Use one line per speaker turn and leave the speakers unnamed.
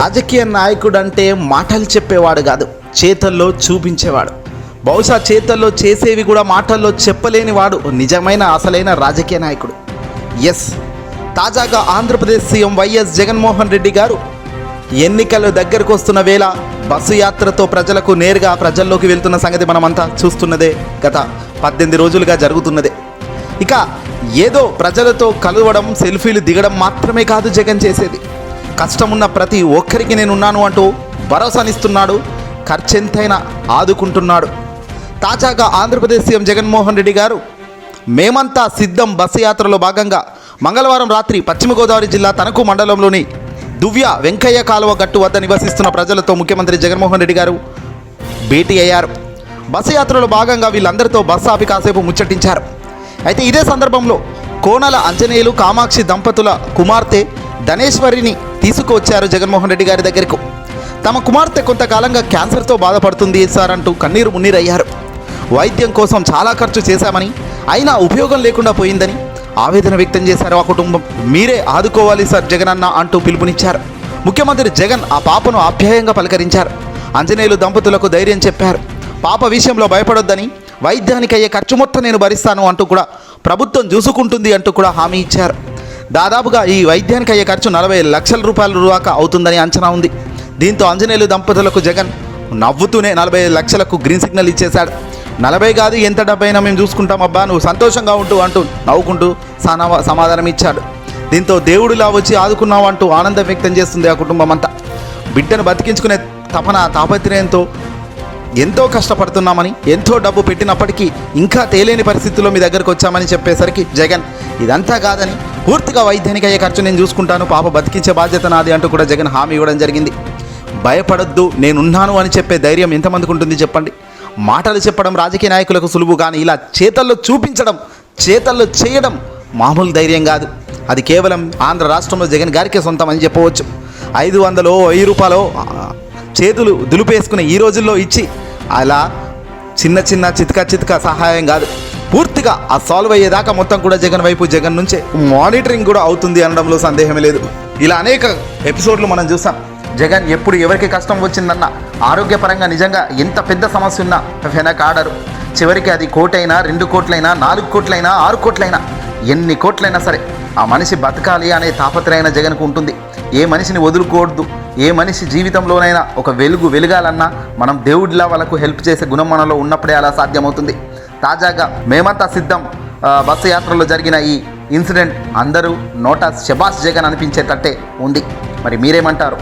రాజకీయ నాయకుడు అంటే మాటలు చెప్పేవాడు కాదు చేతల్లో చూపించేవాడు. బహుశా చేతల్లో చేసేవి కూడా మాటల్లో చెప్పలేని వాడు నిజమైన అసలైన రాజకీయ నాయకుడు. ఎస్ తాజాగా ఆంధ్రప్రదేశ్ సీఎం వైఎస్ జగన్మోహన్ రెడ్డి గారు ఎన్నికలు దగ్గరకు వస్తున్న వేళ బస్సు యాత్రతో ప్రజలకు నేరుగా ప్రజల్లోకి వెళ్తున్న సంగతి మనమంతా చూస్తున్నదే గత పద్దెనిమిది రోజులుగా జరుగుతున్నదే. ఇక ఏదో ప్రజలతో కలవడం సెల్ఫీలు దిగడం మాత్రమే కాదు జగన్ చేసేది. కష్టమున్న ప్రతి ఒక్కరికి నేనున్నాను అంటూ భరోసానిస్తున్నాడు ఖర్చెంతైనా ఆదుకుంటున్నాడు. తాజాగా ఆంధ్రప్రదేశ్ సీఎం జగన్మోహన్ రెడ్డి గారు మేమంతా సిద్ధం బస్సు యాత్రలో భాగంగా మంగళవారం రాత్రి పశ్చిమ గోదావరి జిల్లా తణుకు మండలంలోని దువ్య వెంకయ్య కాలువ గట్టు వద్ద నివసిస్తున్న ప్రజలతో ముఖ్యమంత్రి జగన్మోహన్ రెడ్డి గారు భేటీ అయ్యారు. బస్సు యాత్రలో భాగంగా వీళ్ళందరితో బస్సు ఆపి కాసేపు ముచ్చటించారు. అయితే ఇదే సందర్భంలో కోనల అంజనేయులు కామాక్షి దంపతుల కుమార్తె ధనేశ్వరిని తీసుకువచ్చారు జగన్మోహన్ రెడ్డి గారి దగ్గరకు. తమ కుమార్తె కొంతకాలంగా క్యాన్సర్తో బాధపడుతుంది సార్ అంటూ కన్నీరు మున్నీరయ్యారు. వైద్యం కోసం చాలా ఖర్చు చేశామని అయినా ఉపయోగం లేకుండా పోయిందని ఆవేదన వ్యక్తం చేశారు ఆ కుటుంబం. మీరే ఆదుకోవాలి సార్ జగన్ అన్న అంటూ పిలుపునిచ్చారు. ముఖ్యమంత్రి జగన్ ఆ పాపను ఆప్యాయంగా పలకరించారు. ఆంజనేయులు దంపతులకు ధైర్యం చెప్పారు. పాప విషయంలో భయపడొద్దని వైద్యానికి అయ్యే ఖర్చు మొత్తం నేను భరిస్తాను అంటూ కూడా ప్రభుత్వం చూసుకుంటుంది అంటూ కూడా హామీ ఇచ్చారు. దాదాపుగా ఈ వైద్యానికి అయ్యే ఖర్చు నలభై లక్షల రూపాయల దాకా అవుతుందని అంచనా ఉంది. దీంతో ఆంజనేయులు దంపతులకు జగన్ నవ్వుతూనే నలభై లక్షలకు గ్రీన్ సిగ్నల్ ఇచ్చేశాడు. నలభై కాదు ఎంత డబ్బైనా మేము చూసుకుంటాం అబ్బా నువ్వు సంతోషంగా ఉంటూ అంటూ నవ్వుకుంటూ సానా సమాధానం ఇచ్చాడు. దీంతో దేవుడిలా వచ్చి ఆదుకున్నావు అంటూ ఆనందం వ్యక్తం చేస్తుంది ఆ కుటుంబం అంతా బిడ్డను బతికించుకునే తపన తాపత్రయంతో ఎంతో కష్టపడుతున్నామని ఎంతో డబ్బు పెట్టినప్పటికీ ఇంకా తేలేని పరిస్థితుల్లో మీ దగ్గరకు వచ్చామని చెప్పేసరికి జగన్ ఇదంతా కాదని పూర్తిగా వైద్యానికి అయ్యే ఖర్చు నేను చూసుకుంటాను. పాప బతికించే బాధ్యత నాది అంటూ కూడా జగన్ హామీ ఇవ్వడం జరిగింది. భయపడొద్దు నేనున్నాను అని చెప్పే ధైర్యం ఎంతమందికి ఉంటుంది చెప్పండి? మాటలు చెప్పడం రాజకీయ నాయకులకు సులువు కానీ ఇలా చేతల్లో చూపించడం చేతల్లో చేయడం మామూలు ధైర్యం కాదు. అది కేవలం ఆంధ్ర రాష్ట్రంలో జగన్ గారికే సొంతం అని చెప్పవచ్చు. ఐదు వందలో వెయ్యి రూపాయలు చేతులు దులిపేసుకుని ఈ రోజుల్లో ఇచ్చి అలా చిన్న చిన్న చితక చితక సహాయం కాదు. పూర్తిగా ఆ సాల్వ్ అయ్యేదాకా మొత్తం కూడా జగన్ వైపు జగన్ నుంచే మానిటరింగ్ కూడా అవుతుంది అనడంలో సందేహమే లేదు. ఇలా అనేక ఎపిసోడ్లు మనం చూసాం. జగన్ ఎప్పుడు ఎవరికి కష్టం వచ్చిందన్న ఆరోగ్యపరంగా నిజంగా ఎంత పెద్ద సమస్య ఉన్నా వెనకాడరు చివరికి అది కోటైనా రెండు కోట్లైనా నాలుగు కోట్లైనా ఆరు కోట్లైనా ఎన్ని కోట్లైనా సరే ఆ మనిషి బతకాలి అనే తాపత్రయైన జగన్కు ఉంటుంది. ఏ మనిషిని వదులుకోవద్దు. ఏ మనిషి జీవితంలోనైనా ఒక వెలుగు వెలగాలన్నా మనం దేవుడిలా వాళ్ళకు హెల్ప్ చేసే గుణం మనలో ఉన్నప్పుడే అలా సాధ్యమవుతుంది. తాజాగా మేమంతా సిద్ధం. బస్సు యాత్రలో జరిగిన ఈ ఇన్సిడెంట్ అందరూ నోటా శబాస్ జగన్ అనిపించేటట్టే ఉంది. మరి మీరేమంటారు?